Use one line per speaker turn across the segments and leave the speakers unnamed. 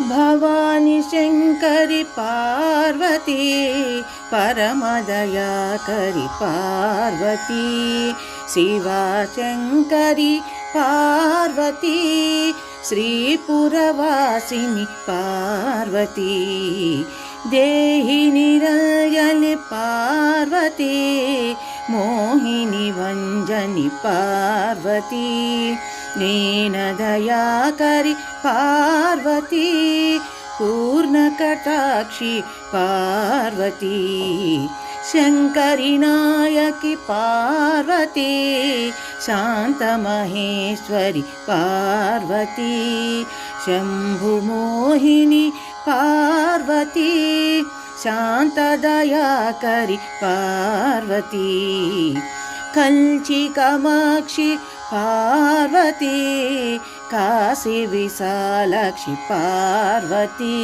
भवानि शङ्करि पार्वती परमदयाकरि पार्वती शिवा शङ्करि पार्वती श्रीपुरवासिनि पार्वती देहि देहिनिरयलि पार्वती मोहिनी वञ्जनी पार्वती। నేనదయాకరి పార్వతీ పూర్ణకటాక్షి పార్వతీ శంకరి నాయకి పార్వతీ శాంతమహేశ్వరి పార్వతీ శంభుమోహిని పార్వతీ శాంతదయాకరి పార్వతీ కంచి కామాక్షి పార్వతీ కాశీ విశాలక్షి పార్వతీ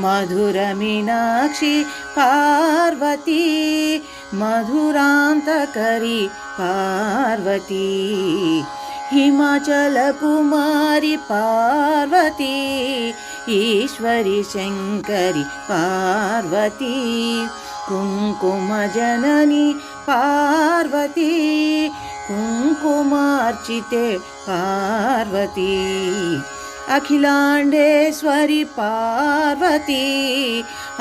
మధుర మీనాక్షి పార్వతీ మధురాంతకరి పార్వతీ హిమాచల కుమారి పార్వతీ ఈశ్వరి శంకరి పార్వతీ. కుంకుమ జనని పార్వతీ కుంకుమార్చితే పార్వతీ అఖిలాండేశ్వరి పార్వతీ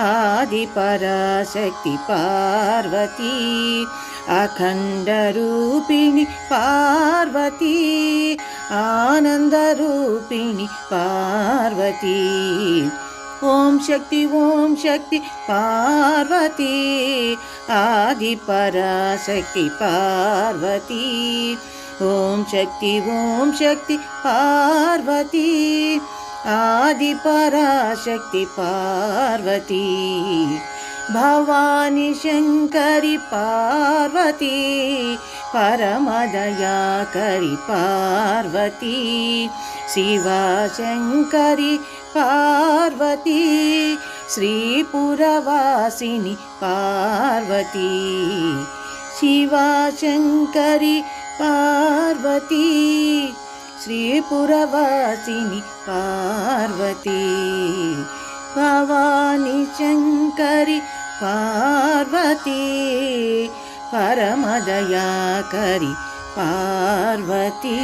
ఆదిపరాశక్తి పార్వతీ అఖండరూపిణి పార్వతీ ఆనందరూపిణి शक्ति ॐ शक्ति पार्वती। आदिपराशक्ति पार्वती। ॐ शक्ति ॐ शक्ति पार्वती। आदिपराशक्ति पार्वती। भवानी शङ्करी पार्वती। శంకరి పార్వతీ పరమదయాకరి పార్వతీ శివశంకరి పార్వతీ శ్రీపురవాసిని పార్వతీ శివశంకరి పార్వతీ శ్రీపురవాసిని పార్వతీ భవాని శంకరి పార్వతీ పరమదయాకరి పార్వతీ